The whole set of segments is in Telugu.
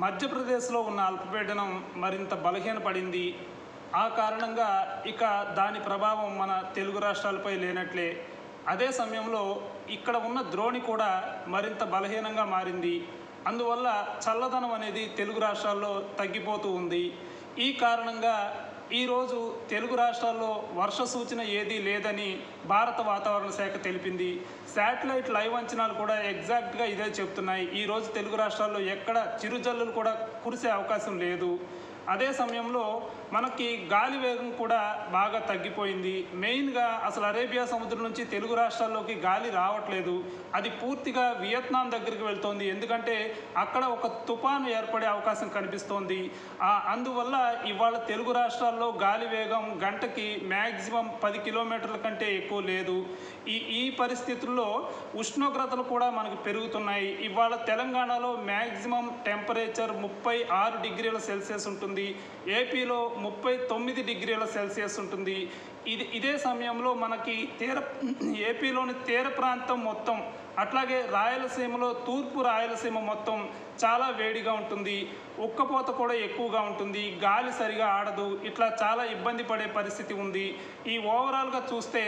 మధ్యప్రదేశ్లో ఉన్న అల్పపీడనం మరింత బలహీనపడింది. ఆ కారణంగా ఇక దాని ప్రభావం మన తెలుగు రాష్ట్రాలపై లేనట్లే. అదే సమయంలో ఇక్కడ ఉన్న ద్రోణి కూడా మరింత బలహీనంగా మారింది. అందువల్ల చల్లదనం అనేది తెలుగు రాష్ట్రాల్లో తగ్గిపోతూ ఉంది. ఈ కారణంగా ఈరోజు తెలుగు రాష్ట్రాల్లో వర్ష సూచన ఏదీ లేదని భారత వాతావరణ శాఖ తెలిపింది. శాటిలైట్ లైవ్ అంచనాలు కూడా ఎగ్జాక్ట్గా ఇదే చెప్తున్నాయి. ఈరోజు తెలుగు రాష్ట్రాల్లో ఎక్కడ చిరుజల్లులు కూడా కురిసే అవకాశం లేదు. అదే సమయంలో మనకి గాలి వేగం కూడా బాగా తగ్గిపోయింది. మెయిన్గా అసలు అరేబియా సముద్రం నుంచి తెలుగు రాష్ట్రాల్లోకి గాలి రావట్లేదు. అది పూర్తిగా వియత్నాం దగ్గరికి వెళ్తోంది. ఎందుకంటే అక్కడ ఒక తుఫాను ఏర్పడే అవకాశం కనిపిస్తోంది. అందువల్ల ఇవాళ తెలుగు రాష్ట్రాల్లో గాలి వేగం గంటకి మ్యాక్సిమం పది కిలోమీటర్ల కంటే ఎక్కువ లేదు. ఈ ఈ పరిస్థితుల్లో ఉష్ణోగ్రతలు కూడా మనకు పెరుగుతున్నాయి. ఇవాళ తెలంగాణలో మ్యాక్సిమం టెంపరేచర్ ముప్పై ఆరు డిగ్రీల సెల్సియస్ ఉంటుంది. ఏపీలో ముప్పై తొమ్మిది డిగ్రీల సెల్సియస్ ఉంటుంది. ఇది ఇదే సమయంలో మనకి తీర ఏపీలోని తీర ప్రాంతం మొత్తం అట్లాగే రాయలసీమలో తూర్పు రాయలసీమ మొత్తం చాలా వేడిగా ఉంటుంది. ఉక్కపోత కూడా ఎక్కువగా ఉంటుంది. గాలి సరిగా ఆడదు. ఇట్లా చాలా ఇబ్బంది పడే పరిస్థితి ఉంది. ఈ ఓవరాల్గా చూస్తే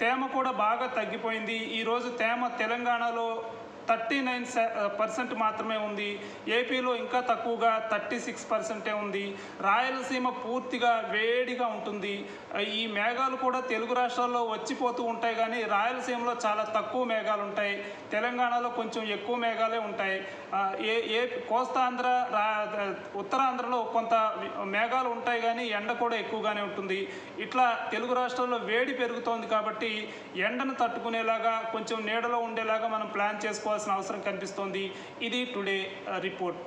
తేమ కూడా బాగా తగ్గిపోయింది. ఈరోజు తేమ తెలంగాణలో థర్టీ నైన్ పర్సెంట్ మాత్రమే ఉంది. ఏపీలో ఇంకా తక్కువగా థర్టీ సిక్స్ పర్సెంటే ఉంది. రాయలసీమ పూర్తిగా వేడిగా ఉంటుంది. ఈ మేఘాలు కూడా తెలుగు రాష్ట్రాల్లో వచ్చిపోతూ ఉంటాయి కానీ రాయలసీమలో చాలా తక్కువ మేఘాలు ఉంటాయి. తెలంగాణలో కొంచెం ఎక్కువ మేఘాలే ఉంటాయి. ఏ ఏ కోస్తాంధ్ర రా ఉత్తరాంధ్రలో కొంత మేఘాలు ఉంటాయి కానీ ఎండ కూడా ఎక్కువగానే ఉంటుంది. ఇట్లా తెలుగు రాష్ట్రాల్లో వేడి పెరుగుతోంది కాబట్టి ఎండను తట్టుకునేలాగా కొంచెం నీడలో ఉండేలాగా మనం ప్లాన్ చేసుకోవాల్సిన అవసరం కనిపిస్తోంది. ఇది టుడే రిపోర్ట్.